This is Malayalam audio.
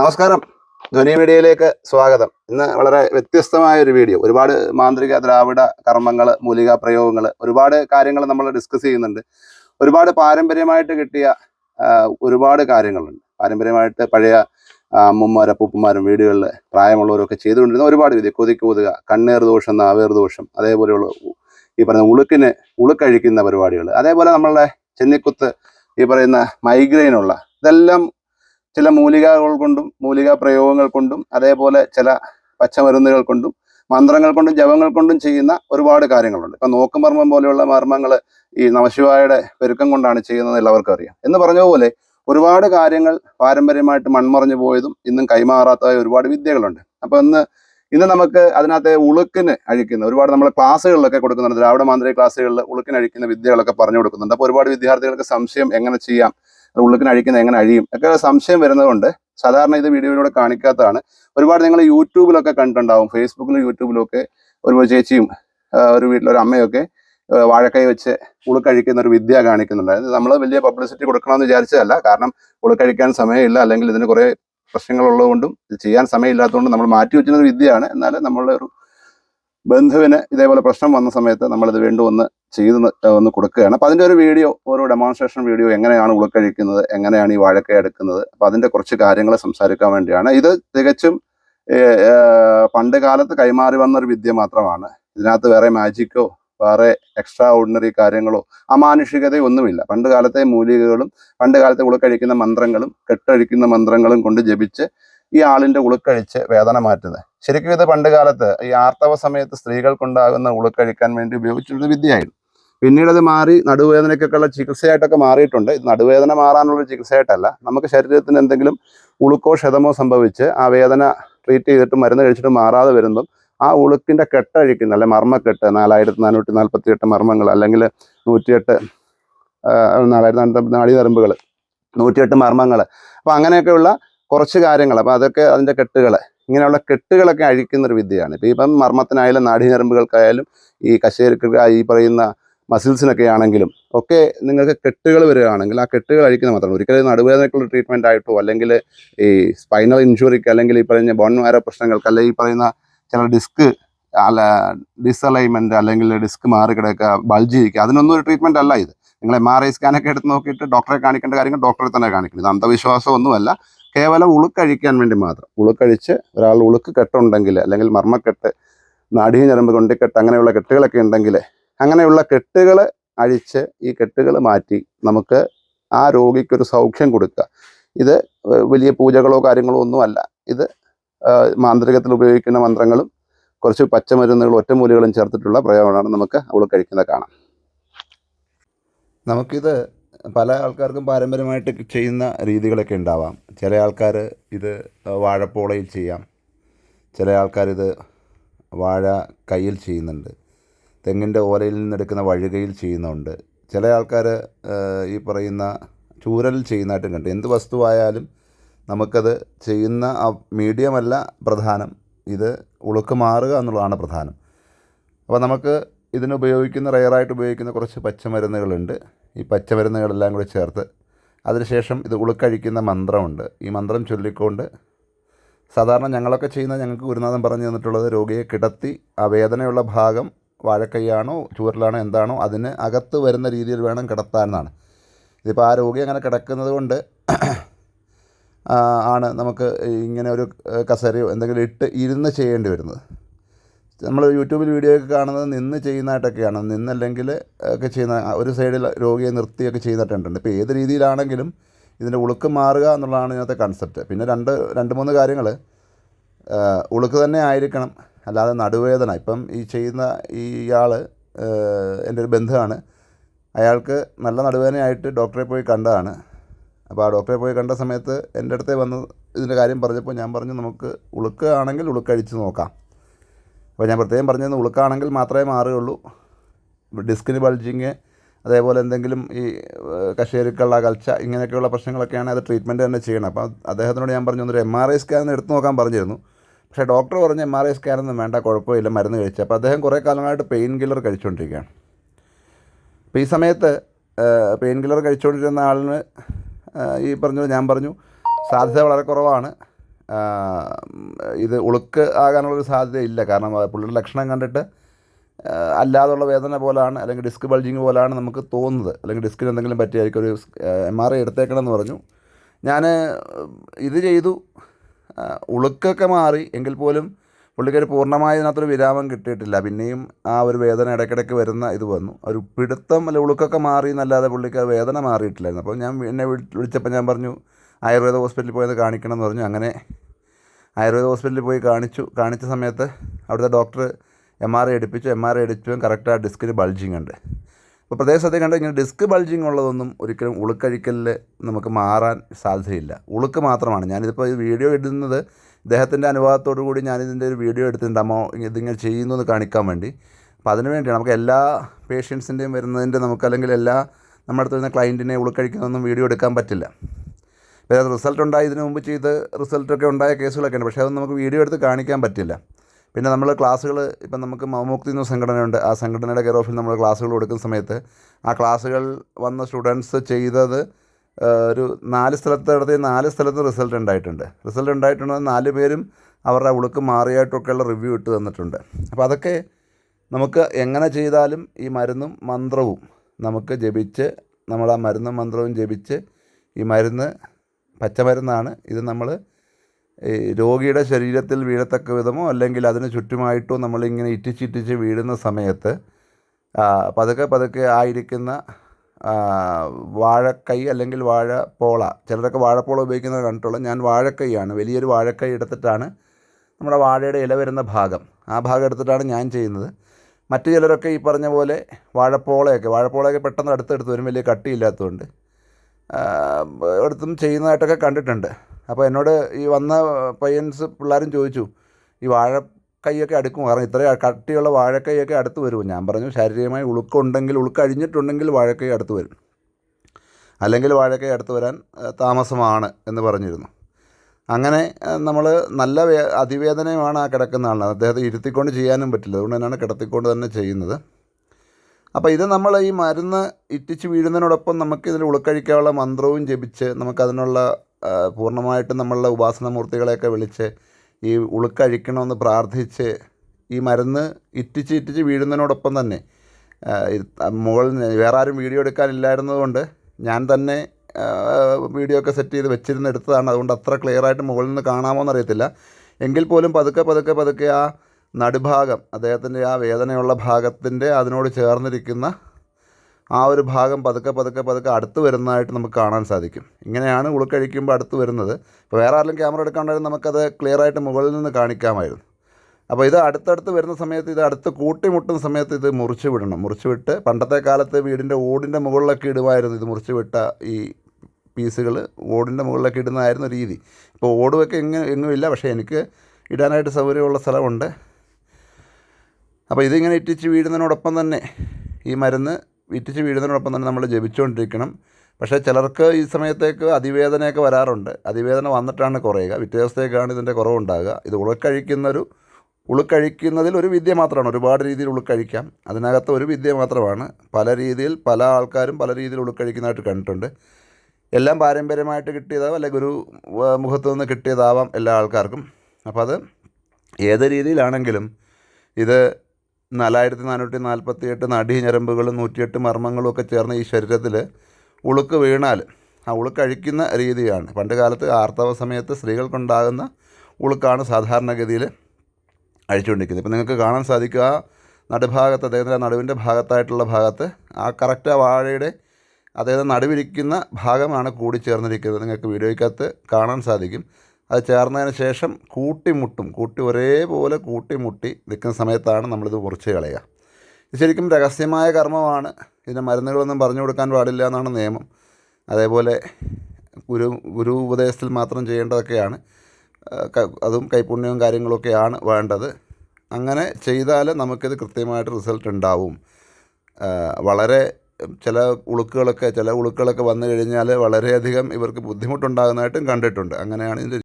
നമസ്കാരം. ധ്വനി മീഡിയയിലേക്ക് സ്വാഗതം. ഇന്ന് വളരെ വ്യത്യസ്തമായ ഒരു വീഡിയോ. ഒരുപാട് മാന്ത്രിക ദ്രാവിഡ കർമ്മങ്ങൾ മൂലിക പ്രയോഗങ്ങൾ ഒരുപാട് കാര്യങ്ങൾ നമ്മൾ ഡിസ്കസ് ചെയ്യുന്നുണ്ട്. ഒരുപാട് പാരമ്പര്യമായിട്ട് കിട്ടിയ ഒരുപാട് കാര്യങ്ങളുണ്ട്. പാരമ്പര്യമായിട്ട് പഴയ ആ, അമ്മൂമ്മമാരും അപ്പൂപ്പന്മാരും വീടുകളിൽ പ്രായമുള്ളവരൊക്കെ ചെയ്തുകൊണ്ടിരുന്ന ഒരുപാട് വിധി കൊതിക്ക് കൊതുക കണ്ണേർ ദോഷം നാവേർ ദോഷം അതേപോലെയുള്ള ഈ പറയുന്ന ഉളുക്കിന് ഉളുക്കഴിക്കുന്ന പരിപാടികൾ അതേപോലെ നമ്മളുടെ ചെന്നിക്കുത്ത് ഈ പറയുന്ന മൈഗ്രെയിനുള്ള ഇതെല്ലാം ചില മൂലികകൾ കൊണ്ടും മൂലിക പ്രയോഗങ്ങൾ കൊണ്ടും അതേപോലെ ചില പച്ചമരുന്നുകൾ കൊണ്ടും മന്ത്രങ്ങൾ കൊണ്ടും ജപങ്ങൾ കൊണ്ടും ചെയ്യുന്ന ഒരുപാട് കാര്യങ്ങളുണ്ട്. ഇപ്പൊ നോക്കുമർമ്മം പോലെയുള്ള മർമ്മങ്ങൾ ഈ നവശിവായുടെ പെരുക്കം കൊണ്ടാണ് ചെയ്യുന്നത് എല്ലാവർക്കും അറിയാം എന്ന് പറഞ്ഞ പോലെ ഒരുപാട് കാര്യങ്ങൾ പാരമ്പര്യമായിട്ട് മൺമറഞ്ഞു പോയതും ഇന്നും കൈമാറാത്തതായ ഒരുപാട് വിദ്യകളുണ്ട്. അപ്പൊ ഇന്ന് ഇന്ന് നമുക്ക് അതിനകത്തെ ഉളുക്കിന് അഴിക്കുന്ന ഒരുപാട് നമ്മൾ ക്ലാസ്സുകളിലൊക്കെ കൊടുക്കുന്നുണ്ട്. ദ്രാവിഡ മാന്ത്രിക ക്ലാസ്സുകളിൽ ഉളുക്കിന് അഴിക്കുന്ന വിദ്യകളൊക്കെ പറഞ്ഞു കൊടുക്കുന്നുണ്ട്. അപ്പോൾ ഒരുപാട് വിദ്യാർത്ഥികൾക്ക് സംശയം എങ്ങനെ ചെയ്യാം? ഉള്ളിക്കിന് അഴിക്കുന്നത് എങ്ങനെ അഴിയും ഒക്കെ സംശയം വരുന്നതുകൊണ്ട് സാധാരണ ഇത് വീഡിയോയിലൂടെ കാണിക്കാത്തതാണ്. ഒരുപാട് നിങ്ങൾ യൂട്യൂബിലൊക്കെ കണ്ടിട്ടുണ്ടാവും. ഫേസ്ബുക്കിലും യൂട്യൂബിലും ഒക്കെ ഒരു ചേച്ചിയും ഒരു വീട്ടിലൊരു അമ്മയൊക്കെ വാഴക്കൈ വെച്ച് ഉളുക്കഴിക്കുന്ന ഒരു വിദ്യ കാണിക്കുന്നുണ്ട്. അത് നമ്മൾ വലിയ പബ്ലിസിറ്റി കൊടുക്കണമെന്ന് വിചാരിച്ചതല്ല. കാരണം ഉളുക്കഴിക്കാൻ സമയമില്ല. അല്ലെങ്കിൽ ഇതിന് കുറേ പ്രശ്നങ്ങളുള്ളതുകൊണ്ടും ഇത് ചെയ്യാൻ സമയമില്ലാത്തതുകൊണ്ടും നമ്മൾ മാറ്റി വെച്ചിരുന്ന വിദ്യയാണ്. എന്നാൽ നമ്മളുടെ ഒരു ബന്ധുവിന് ഇതേപോലെ പ്രശ്നം വന്ന സമയത്ത് നമ്മളിത് വീണ്ടും ഒന്ന് ചെയ്ത് ഒന്ന് കൊടുക്കുകയാണ്. അപ്പൊ അതിന്റെ ഒരു വീഡിയോ ഓരോ ഡെമോൺസ്ട്രേഷൻ വീഡിയോ എങ്ങനെയാണ് ഉൾക്കഴിക്കുന്നത് എങ്ങനെയാണ് ഈ വാഴക്ക എടുക്കുന്നത് അപ്പൊ അതിന്റെ കുറച്ച് കാര്യങ്ങൾ സംസാരിക്കാൻ വേണ്ടിയാണ്. ഇത് തികച്ചും പണ്ട് കാലത്ത് കൈമാറി വന്ന ഒരു വിദ്യ മാത്രമാണ്. ഇതിനകത്ത് വേറെ മാജിക്കോ വേറെ എക്സ്ട്രാ ഓർഡിനറി കാര്യങ്ങളോ അമാനുഷികതയോ ഒന്നുമില്ല പണ്ട് കാലത്തെ മൂലികകളും പണ്ട് കാലത്തെ ഉളുക്കഴിക്കുന്ന മന്ത്രങ്ങളും കെട്ടഴിക്കുന്ന മന്ത്രങ്ങളും കൊണ്ട് ജപിച്ച് ഈ ആളിന്റെ ഉളുക്കഴിച്ച് വേദന മാറ്റുന്നത്. ശരിക്കും ഇത് പണ്ട് കാലത്ത് ഈ ആർത്തവ സമയത്ത് സ്ത്രീകൾക്കുണ്ടാകുന്ന ഉളുക്കഴിക്കാൻ വേണ്ടി ഉപയോഗിച്ചിരുന്ന വിദ്യയായിരുന്നു. പിന്നീട് അത് മാറി നടുവേദനയ്ക്കൊക്കെ ഉള്ള ചികിത്സയായിട്ടൊക്കെ മാറിയിട്ടുണ്ട്. ഇത് നടുവേദന മാറാനുള്ള ചികിത്സയായിട്ടല്ല. നമുക്ക് ശരീരത്തിന് എന്തെങ്കിലും ഉളുക്കോ ക്ഷതമോ സംഭവിച്ച് ആ വേദന ട്രീറ്റ് ചെയ്തിട്ട് മരുന്ന് കഴിച്ചിട്ട് മാറാതെ വരുമ്പം ആ ഉളുക്കിന്റെ കെട്ടഴിക്കുന്ന അല്ലെ മർമ്മക്കെട്ട് നാലായിരത്തി നാനൂറ്റി നാൽപ്പത്തി എട്ട് മർമ്മങ്ങൾ അല്ലെങ്കിൽ നൂറ്റിയെട്ട് നാലായിരത്തി നാടിനരമ്പുകൾ നൂറ്റിയെട്ട് മർമ്മങ്ങൾ. അപ്പോൾ അങ്ങനെയൊക്കെയുള്ള കുറച്ച് കാര്യങ്ങൾ. അപ്പോൾ അതൊക്കെ അതിന്റെ കെട്ടുകൾ. ഇങ്ങനെയുള്ള കെട്ടുകളൊക്കെ അഴിക്കുന്ന ഒരു വിദ്യയാണ്. ഇപ്പം ഇപ്പം മർമ്മത്തിനായാലും നാടിനരമ്പുകൾക്കായാലും ഈ കശേരുക്ക ഈ പറയുന്ന മസിൽസിനൊക്കെ ആണെങ്കിലും ഒക്കെ നിങ്ങൾക്ക് കെട്ടുകൾ വരികയാണെങ്കിൽ ആ കെട്ടുകൾ അഴിക്കുന്ന മാത്രമാണ്. ഒരിക്കലും നടുവേദനയ്ക്കുള്ള ട്രീറ്റ്മെന്റ് ആയിട്ടോ അല്ലെങ്കിൽ ഈ സ്പൈനൽ ഇൻഷുറിക്ക് അല്ലെങ്കിൽ ഈ പറയുന്ന ബോൺ മാരോ പ്രശ്നങ്ങൾക്ക് അല്ലെങ്കിൽ ഈ പറയുന്ന ചില ഡിസ്ക് അല്ല ഡിസലൈൻമെന്റ് അല്ലെങ്കിൽ ഡിസ്ക് മാറി കിടക്കുക ബൾജ് ഇരിക്കുക അതിനൊന്നും ഒരു ട്രീറ്റ്മെന്റ് അല്ല ഇത്. നിങ്ങൾ എം ആർ ഐ സ്കാനൊക്കെ എടുത്ത് നോക്കിയിട്ട് ഡോക്ടറെ കാണിക്കേണ്ട കാര്യങ്ങൾ ഡോക്ടറെ തന്നെ കാണിക്കണം. ഇത് അന്ധവിശ്വാസം ഒന്നുമല്ല കേവലം ഉളുക്കഴിക്കാൻ വേണ്ടി മാത്രം. ഉളുക്കഴിച്ച് ഒരാൾ ഉളുക്ക് കെട്ടുണ്ടെങ്കിൽ അല്ലെങ്കിൽ മർമ്മക്കെട്ട് നാടീ ഞരമ്പ് കൊണ്ടിക്കെട്ട് അങ്ങനെയുള്ള കെട്ടുകളൊക്കെ ഉണ്ടെങ്കിൽ അങ്ങനെയുള്ള കെട്ടുകൾ അഴിച്ച് ഈ കെട്ടുകൾ മാറ്റി നമുക്ക് ആ രോഗിക്കൊരു സൗഖ്യം കൊടുക്കുക. ഇത് വലിയ പൂജകളോ കാര്യങ്ങളോ ഒന്നുമല്ല. ഇത് മാന്ത്രികത്തിൽ ഉപയോഗിക്കുന്ന മന്ത്രങ്ങളും കുറച്ച് പച്ചമരുന്നുകളും ഒറ്റമൂലികളും ചേർത്തിട്ടുള്ള പ്രയോഗമാണ് നമുക്ക് അവൾ കഴിക്കുന്നത് കാണാം. നമുക്കിത് പല ആൾക്കാർക്കും പാരമ്പര്യമായിട്ട് ചെയ്യുന്ന രീതികളൊക്കെ ഉണ്ടാവാം. ചില ആൾക്കാർ ഇത് വാഴപ്പോളയിൽ ചെയ്യാം. ചില ആൾക്കാരിത് വാഴ കയ്യിൽ ചെയ്യുന്നുണ്ട്. തെങ്ങിന്റെ ഓലയിൽ നിന്നെടുക്കുന്ന വഴുകയിൽ ചെയ്യുന്നുണ്ട്. ചില ആൾക്കാർ ഈ പറയുന്ന ചൂരലിൽ ചെയ്യുന്നതായിട്ടും കണ്ടു. എന്ത് വസ്തുവായാലും നമുക്കത് ചെയ്യുന്ന ആ മീഡിയമല്ല പ്രധാനം. ഇത് ഉളുക്ക് മാറുക എന്നുള്ളതാണ് പ്രധാനം. അപ്പോൾ നമുക്ക് ഇതിന് ഉപയോഗിക്കുന്ന റെയറായിട്ട് ഉപയോഗിക്കുന്ന കുറച്ച് പച്ചമരുന്നുകളുണ്ട്. ഈ പച്ചമരുന്നുകളെല്ലാം കൂടി ചേർത്ത് അതിനുശേഷം ഇത് ഉളുക്കഴിക്കുന്ന മന്ത്രമുണ്ട്. ഈ മന്ത്രം ചൊല്ലിക്കൊണ്ട് സാധാരണ ഞങ്ങളൊക്കെ ചെയ്യുന്ന ഞങ്ങൾക്ക് ഗുരുനാഥൻ പറഞ്ഞു തന്നിട്ടുള്ളത് രോഗിയെ കിടത്തി ആ വേദനയുള്ള ഭാഗം വാഴക്കൈയാണോ ചൂരലാണോ എന്താണോ അതിന് അകത്ത് വരുന്ന രീതിയിൽ വേണം കിടത്താനെന്നാണ് ഇതിപ്പോൾ ആ രോഗി അങ്ങനെ കിടക്കുന്നത് കൊണ്ട് ആണ് നമുക്ക് ഇങ്ങനെ ഒരു കസേരയോ എന്തെങ്കിലും ഇട്ട് ഇരുന്ന് ചെയ്യേണ്ടി വരുന്നത്. നമ്മൾ യൂട്യൂബിൽ വീഡിയോ ഒക്കെ കാണുന്നത് നിന്ന് ചെയ്യുന്നതായിട്ടൊക്കെയാണ്. നിന്നല്ലെങ്കിൽ ഒക്കെ ചെയ്യുന്ന ഒരു സൈഡിൽ രോഗിയെ നിർത്തിയൊക്കെ ചെയ്യുന്നതായിട്ടുണ്ട് ഇപ്പോൾ ഏത് രീതിയിലാണെങ്കിലും ഇതിന്റെ ഉളുക്ക് മാറുക എന്നുള്ളതാണ് ഇതിനകത്തെ കൺസെപ്റ്റ് പിന്നെ രണ്ട് രണ്ട് മൂന്ന് കാര്യങ്ങൾ. ഉളുക്ക് തന്നെ ആയിരിക്കണം. അല്ലാതെ നടുവേദന. ഇപ്പം ഈ ചെയ്യുന്ന ഈ ഇയാൾ എന്റെ ഒരു ബന്ധുവാണ്. അയാൾക്ക് നല്ല നടുവേദനയായിട്ട് ഡോക്ടറെ പോയി കണ്ടതാണ്. അപ്പോൾ ആ ഡോക്ടറെ പോയി കണ്ട സമയത്ത് എന്റെ അടുത്തേ വന്ന് ഇതിന്റെ കാര്യം പറഞ്ഞപ്പോൾ ഞാൻ പറഞ്ഞു നമുക്ക് ഉളുക്ക് ആണെങ്കിൽ ഉളുക്കഴിച്ച് നോക്കാം. അപ്പോൾ ഞാൻ പ്രത്യേകം പറഞ്ഞത് ഉളുക്കാണെങ്കിൽ മാത്രമേ മാറുകയുള്ളൂ. ഡിസ്കിന് ബൾജിങ് അതേപോലെ എന്തെങ്കിലും ഈ കശേരുക്കൾ അകൽച്ച ഇങ്ങനെയൊക്കെയുള്ള പ്രശ്നങ്ങളൊക്കെയാണ് അത് ട്രീറ്റ്മെന്റ് തന്നെ ചെയ്യണം അപ്പം അദ്ദേഹത്തിനോട് ഞാൻ പറഞ്ഞു ഒരു എം ആർ ഐ സ്കാൻ എടുത്ത് നോക്കാൻ പറഞ്ഞിരുന്നു. പക്ഷേ ഡോക്ടർ പറഞ്ഞ് എം ആർ ഐ സ്കാനൊന്നും വേണ്ട കുഴപ്പമില്ല മരുന്ന് കഴിച്ചു. അപ്പോൾ അദ്ദേഹം കുറേ കാലമായിട്ട് പെയിൻ കില്ലർ കഴിച്ചുകൊണ്ടിരിക്കുകയാണ്. അപ്പോൾ ഈ സമയത്ത് പെയിൻ കില്ലർ കഴിച്ചുകൊണ്ടിരുന്ന ആളിന് ഈ പറഞ്ഞത് ഞാൻ പറഞ്ഞു സാധ്യത വളരെ കുറവാണ്. ഇത് ഉളുക്ക് ആകാനുള്ളൊരു സാധ്യതയില്ല. കാരണം പുള്ളിയുടെ ലക്ഷണം കണ്ടിട്ട് അല്ലാതുള്ള വേദന പോലാണ് അല്ലെങ്കിൽ ഡിസ്ക് ബൾജിങ് പോലാണ് നമുക്ക് തോന്നുന്നത്. അല്ലെങ്കിൽ ഡിസ്കിന് എന്തെങ്കിലും പറ്റിയായിരിക്കും ഒരു എം ആർ ഐ എടുത്തേക്കണം എന്ന് പറഞ്ഞു. ഞാൻ ഇത് ചെയ്തു. ഉളുക്കൊക്കെ മാറി. എങ്കിൽ പോലും പുള്ളിക്കൊരു പൂർണമായി ഇതിനകത്തൊരു വിരാമം കിട്ടിയിട്ടില്ല. പിന്നെയും ആ ഒരു വേദന ഇടയ്ക്കിടയ്ക്ക് വരുന്ന ഇത് വന്നു. ഒരു പിടുത്തം അല്ല ഉളുക്കൊക്കെ മാറി എന്നല്ലാതെ പുള്ളിക്ക് വേദന മാറിയിട്ടില്ലായിരുന്നു. അപ്പോൾ ഞാൻ എന്നെ വിളിച്ചപ്പോൾ ഞാൻ പറഞ്ഞു ആയുർവേദ ഹോസ്പിറ്റലിൽ പോയത് കാണിക്കണം എന്ന് പറഞ്ഞു. അങ്ങനെ ആയുർവേദ ഹോസ്പിറ്റലിൽ പോയി കാണിച്ചു. കാണിച്ച സമയത്ത് അവിടുത്തെ ഡോക്ടർ എം ആർ ഐ എടുപ്പിച്ചു. എം ആർ ഐ എടുപ്പിച്ചു കറക്റ്റ് ആ ഡിസ്കിന് ബൾജിങ് ഉണ്ട്. അപ്പോൾ പ്രദേശത്തെ കണ്ട് ഇങ്ങനെ ഡിസ്ക് ബൾജിങ് ഉള്ളതൊന്നും ഒരിക്കലും ഉളുക്കഴിക്കലിൽ നമുക്ക് മാറാൻ സാധ്യതയില്ല. ഉളുക്ക് മാത്രമാണ്. ഞാനിതിപ്പോൾ ഈ വീഡിയോ ഇടുന്നത് ഇദ്ദേഹത്തിന്റെ അനുവാദത്തോടു കൂടി ഞാനിതിന്റെ ഒരു വീഡിയോ എടുത്തിട്ടുണ്ട്. അമ്മ ഇതിങ്ങനെ ചെയ്യുന്നു എന്ന് കാണിക്കാൻ വേണ്ടി. അപ്പോൾ അതിന് വേണ്ടിയാണ് നമുക്ക് എല്ലാ പേഷ്യൻസിന്റെയും വരുന്നതിന്റെ നമുക്ക് അല്ലെങ്കിൽ എല്ലാ നമ്മുടെ അടുത്ത് വരുന്ന ക്ലയന്റിനെ ഉളുക്കഴിക്കുന്നൊന്നും വീഡിയോ എടുക്കാൻ പറ്റില്ല. അത് റിസൾട്ട് ഉണ്ടായി ഇതിനു മുമ്പ് ചെയ്ത് റിസൾട്ടൊക്കെ ഉണ്ടായ കേസുകളൊക്കെ ഉണ്ട് പക്ഷേ അതൊന്നും നമുക്ക് വീഡിയോ എടുത്ത് കാണിക്കാൻ പറ്റില്ല. പിന്നെ നമ്മൾ ക്ലാസ്സുകൾ ഇപ്പം നമുക്ക് മൗമുക്തി എന്ന സംഘടനയുണ്ട്. ആ സംഘടനയുടെ കെയർ ഓഫിൽ നമ്മൾ ക്ലാസ്സുകൾ കൊടുക്കുന്ന സമയത്ത് ആ ക്ലാസ്സുകൾ വന്ന സ്റ്റുഡൻസ് ചെയ്തത് ഒരു നാല് സ്ഥലത്ത് നടത്തിയ നാല് സ്ഥലത്ത് റിസൾട്ട് ഉണ്ടായിട്ടുണ്ട്. റിസൾട്ട് ഉണ്ടായിട്ടുണ്ട് നാല് പേരും അവരുടെ ഉളുക്ക് മാറിയായിട്ടൊക്കെയുള്ള റിവ്യൂ ഇട്ട് തന്നിട്ടുണ്ട്. അപ്പോൾ അതൊക്കെ നമുക്ക് എങ്ങനെ ചെയ്താലും ഈ മരുന്നും മന്ത്രവും നമുക്ക് ജപിച്ച് നമ്മൾ ആ മരുന്നും മന്ത്രവും ജപിച്ച് ഈ മരുന്ന് പച്ചമരുന്നാണ്. ഇത് നമ്മൾ രോഗിയുടെ ശരീരത്തിൽ വീഴത്തക്ക വിധമോ അല്ലെങ്കിൽ അതിന് ചുറ്റുമായിട്ടോ നമ്മളിങ്ങനെ ഇറ്റിച്ചിറ്റിച്ച് വീഴുന്ന സമയത്ത് പതുക്കെ പതുക്കെ ആയിരിക്കുന്ന വാഴക്കൈ അല്ലെങ്കിൽ വാഴപ്പോള ചിലരൊക്കെ വാഴപ്പോള ഉപയോഗിക്കുന്നത് കണ്ടിട്ടുള്ളൂ ഞാൻ വാഴക്കൈയാണ് വലിയൊരു വാഴക്കൈ എടുത്തിട്ടാണ് നമ്മുടെ വാഴയുടെ ഇല വരുന്ന ഭാഗം. ആ ഭാഗം എടുത്തിട്ടാണ് ഞാൻ ചെയ്യുന്നത്. മറ്റു ചിലരൊക്കെ ഈ പറഞ്ഞ പോലെ വാഴപ്പോളയൊക്കെ വാഴപ്പോളയൊക്കെ പെട്ടെന്ന് അടുത്തെടുത്ത് വരും വലിയ കട്ടിയില്ലാത്തതുകൊണ്ട്. എടുത്തും ചെയ്യുന്നതായിട്ടൊക്കെ കണ്ടിട്ടുണ്ട്. അപ്പോൾ എന്നോട് ഈ വന്ന പയ്യൻസ് പിള്ളേരും ചോദിച്ചു ഈ വാഴ കൈയൊക്കെ അടുക്കും. കാരണം ഇത്രയും കട്ടിയുള്ള വാഴക്കൈയൊക്കെ അടുത്ത് വരുമോ ഞാൻ പറഞ്ഞു ശാരീരികമായി ഉളുക്കുണ്ടെങ്കിൽ ഉളുക്കഴിഞ്ഞിട്ടുണ്ടെങ്കിൽ വാഴക്കൈ അടുത്ത് വരും. അല്ലെങ്കിൽ വാഴക്കൈ അടുത്ത് വരാൻ താമസമാണ് എന്ന് പറഞ്ഞിരുന്നു. അങ്ങനെ നമ്മൾ നല്ല അതിവേദനയുമാണ് ആ കിടക്കുന്ന ആളിന്. അദ്ദേഹത്തെ ഇരുത്തിക്കൊണ്ട് ചെയ്യാനും പറ്റില്ല. അതുകൊണ്ട് തന്നെയാണ് കിടത്തിക്കൊണ്ട് തന്നെ ചെയ്യുന്നത്. അപ്പോൾ ഇത് നമ്മൾ ഈ മരുന്ന് ഇറ്റിച്ച് വീഴുന്നതിനോടൊപ്പം നമുക്ക് ഇതിൽ ഉൾക്കഴിക്കാനുള്ള മന്ത്രവും ജപിച്ച് നമുക്കതിനുള്ള പൂർണമായിട്ട് നമ്മളുടെ ഉപാസനമൂർത്തികളെയൊക്കെ വിളിച്ച് ഈ ഉളുക്കഴിക്കണമെന്ന് പ്രാർത്ഥിച്ച് ഈ മരുന്ന് ഇറ്റിച്ച് ഇറ്റിച്ച് വീഴുന്നതിനോടൊപ്പം തന്നെ മുകളിൽ വേറെ ആരും വീഡിയോ എടുക്കാനില്ലായിരുന്നതുകൊണ്ട് ഞാൻ തന്നെ വീഡിയോ ഒക്കെ സെറ്റ് ചെയ്ത് വെച്ചിരുന്ന് എടുത്തതാണ്. അതുകൊണ്ട് അത്ര ക്ലിയറായിട്ട് മുകളിൽ നിന്ന് കാണാമോ എന്നറിയത്തില്ല എങ്കിൽ പോലും പതുക്കെ പതുക്കെ പതുക്കെ ആ നടുഭാഗം അദ്ദേഹത്തിന്റെ ആ വേദനയുള്ള ഭാഗത്തിന്റെ അതിനോട് ചേർന്നിരിക്കുന്ന ആ ഒരു ഭാഗം പതുക്കെ പതുക്കെ പതുക്കെ അടുത്ത് വരുന്നതായിട്ട് നമുക്ക് കാണാൻ സാധിക്കും. ഇങ്ങനെയാണ് ഉളുക്കഴിക്കുമ്പോൾ അടുത്ത് വരുന്നത്. ഇപ്പോൾ വേറെ ആരെങ്കിലും ക്യാമറ എടുക്കാണ്ടായിരുന്നു നമുക്കത് ക്ലിയർ ആയിട്ട് മുകളിൽ നിന്ന് കാണിക്കാമായിരുന്നു. അപ്പോൾ ഇത് അടുത്തടുത്ത് വരുന്ന സമയത്ത് ഇത് അടുത്ത് കൂട്ടിമുട്ടുന്ന സമയത്ത് ഇത് മുറിച്ച് വിടണം. മുറിച്ച് വിട്ട് പണ്ടത്തെ കാലത്ത് വീടിന്റെ ഓടിന്റെ മുകളിലൊക്കെ ഇടുമായിരുന്നു ഇത് മുറിച്ച് വിട്ട ഈ പീസുകൾ. ഓടിന്റെ മുകളിലൊക്കെ ഇടുന്നതായിരുന്നു രീതി. ഇപ്പോൾ ഓടുമൊക്കെ എങ്ങും എങ്ങുമില്ല പക്ഷേ എനിക്ക് ഇടാനായിട്ട് സൗകര്യമുള്ള സ്ഥലമുണ്ട്. അപ്പോൾ ഇതിങ്ങനെ ഇറ്റിച്ച് വീഴുന്നതിനോടൊപ്പം തന്നെ ഈ മരുന്ന് ഇറ്റിച്ച് വീഴുന്നതിനോടൊപ്പം തന്നെ നമ്മൾ ജപിച്ചുകൊണ്ടിരിക്കണം. പക്ഷേ ചിലർക്ക് ഈ സമയത്തേക്ക് അതിവേദനയൊക്കെ വരാറുണ്ട്. അതിവേദന വന്നിട്ടാണ് കുറയുക. പിറ്റേ ഇതിന്റെ കുറവുണ്ടാകുക. ഇത് ഉളക്കഴിക്കുന്നൊരു ഉളുക്കഴിക്കുന്നതിൽ ഒരു വിദ്യ മാത്രമാണ്. ഒരുപാട് രീതിയിൽ ഉളുക്കഴിക്കാം അതിനകത്ത് ഒരു വിദ്യ മാത്രമാണ്. പല രീതിയിൽ പല ആൾക്കാരും പല രീതിയിൽ ഉളുക്കഴിക്കുന്നതായിട്ട് കണ്ടിട്ടുണ്ട്. എല്ലാം പാരമ്പര്യമായിട്ട് കിട്ടിയതാവും അല്ലെങ്കിൽ ഗുരു മുഖത്തു നിന്ന് കിട്ടിയതാവാം എല്ലാ ആൾക്കാർക്കും. അപ്പോൾ അത് ഏത് രീതിയിലാണെങ്കിലും ഇത് നാലായിരത്തി നാനൂറ്റി നാൽപ്പത്തി എട്ട് നടി ഞരമ്പുകളും നൂറ്റിയെട്ട് മർമ്മങ്ങളും ഒക്കെ ചേർന്ന ഈ ശരീരത്തിൽ ഉളുക്ക് വീണാൽ ആ ഉളുക്കഴിക്കുന്ന രീതിയാണ്. പണ്ട് കാലത്ത് ആർത്തവ സമയത്ത് സ്ത്രീകൾക്കുണ്ടാകുന്ന ഉളുക്കാണ് സാധാരണഗതിയിൽ അഴിച്ചുകൊണ്ടിരിക്കുന്നത്. ഇപ്പം നിങ്ങൾക്ക് കാണാൻ സാധിക്കുക ആ നടുഭാഗത്ത് അദ്ദേഹത്തിന്റെ നടുവിന്റെ ഭാഗത്തായിട്ടുള്ള ഭാഗത്ത് ആ കറക്റ്റ് വാഴയുടെ അദ്ദേഹം നടുവിരിക്കുന്ന ഭാഗമാണ് കൂടി ചേർന്നിരിക്കുന്നത്. നിങ്ങൾക്ക് വീഡിയോയ്ക്കകത്ത് കാണാൻ സാധിക്കും. അത് ചേർന്നതിന് ശേഷം കൂട്ടിമുട്ടും കൂട്ടി ഒരേപോലെ കൂട്ടിമുട്ടി നിൽക്കുന്ന സമയത്താണ് നമ്മളിത് മുറിച്ച് കളയുക. ഇത് ശരിക്കും രഹസ്യമായ കർമ്മമാണ്. ഇതിന്റെ മരുന്നുകളൊന്നും പറഞ്ഞു കൊടുക്കാൻ പാടില്ല എന്നാണ് നിയമം. അതേപോലെ ഗുരു ഗുരു ഉപദേശത്തിൽ മാത്രം ചെയ്യേണ്ടതൊക്കെയാണ്. അതും കൈപുണ്യവും കാര്യങ്ങളൊക്കെയാണ് വേണ്ടത്. അങ്ങനെ ചെയ്താൽ നമുക്കിത് കൃത്യമായിട്ട് റിസൾട്ട് ഉണ്ടാവും. വളരെ ചില ഉളുക്കുകളൊക്കെ ചില ഉളുക്കുകളൊക്കെ വന്നു കഴിഞ്ഞാൽ വളരെയധികം ഇവർക്ക് ബുദ്ധിമുട്ടുണ്ടാകുന്നതായിട്ടും കണ്ടിട്ടുണ്ട്. അങ്ങനെയാണ് ഇതിന്റെ